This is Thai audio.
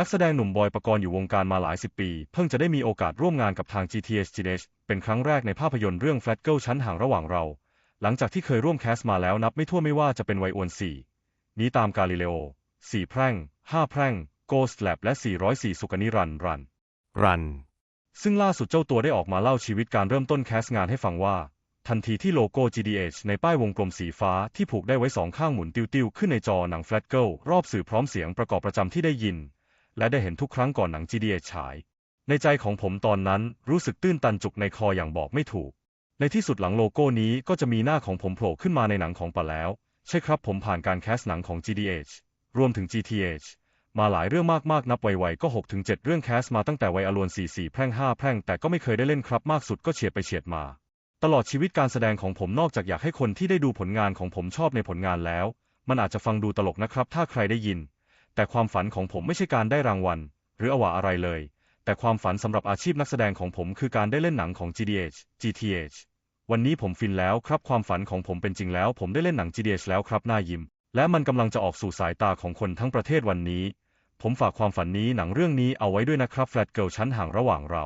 นักแสดงหนุ่มบอยปกรณ์อยู่วงการมาหลายสิบปี เพิ่งจะได้มีโอกาสร่วมงานกับทาง GTH GDH เป็นครั้งแรกในภาพยนตร์เรื่อง Flat Girl ชั้นห่างระหว่างเรา หลังจากที่เคยร่วมแคสต์มาแล้วนับไม่ถ้วนไม่ว่าจะเป็นไวโอนสี่นี้ตามกาลิเลโอสี่แพร่งห้าแพร่ง Ghost Lab และ 404 สุกนิรันดร์รัน รัน ซึ่งล่าสุดเจ้าตัวได้ออกมาเล่าชีวิตการเริ่มต้นแคสต์งานให้ฟังว่า ทันทีที่โลโก้ GDH ในป้ายวงกลมสีฟ้าที่ผูกได้ไว้สองข้างหมุนติ้วๆ ขึ้นในจอหนัง Flat Girl รอบสื่อพร้อมเสียงประกอบประจำที่ได้ยิน และได้เห็นทุกครั้งก่อนหนัง GDH ฉาย ในใจของผมตอนนั้นรู้สึกตื้นตันจุกในคออย่างบอกไม่ถูก ในที่สุดหลังโลโก้นี้ก็จะมีหน้าของผมโผล่ขึ้นมาในหนังของปะแล้ว ใช่ครับผมผ่านการแคสต์หนังของ GDH รวมถึง GTH มาหลายเรื่องมากๆ นับไวๆก็ 6-7 เรื่องแคสมาตั้งแต่วัยอลวน4-4 แพร่ง 5 แพร่ง แต่ก็ไม่เคยได้เล่นครับมากสุดก็เฉียดไปเฉียดมา ตลอดชีวิตการแสดงของผมนอกจากอยากให้คนที่ได้ดูผลงานของผมชอบในผลงานแล้ว มันอาจจะฟังดูตลกนะครับ ถ้าใครได้ยิน แต่ความฝันของผมไม่ใช่การได้รางวัล หรืออวะอะไรเลย แต่ความฝันสำหรับอาชีพนักแสดงของผมคือการได้เล่นหนังของ GDH GTH วันนี้ผมฟินแล้วครับความฝันของผมเป็นจริงแล้ว ผมได้เล่นหนัง GDH แล้วครับน่ายิ้ม และมันกำลังจะออกสู่สายตาของคนทั้งประเทศวันนี้ ผมฝากความฝันนี้หนังเรื่องนี้เอาไว้ด้วยนะครับ Flat Girl ชั้นห่างระหว่างเรา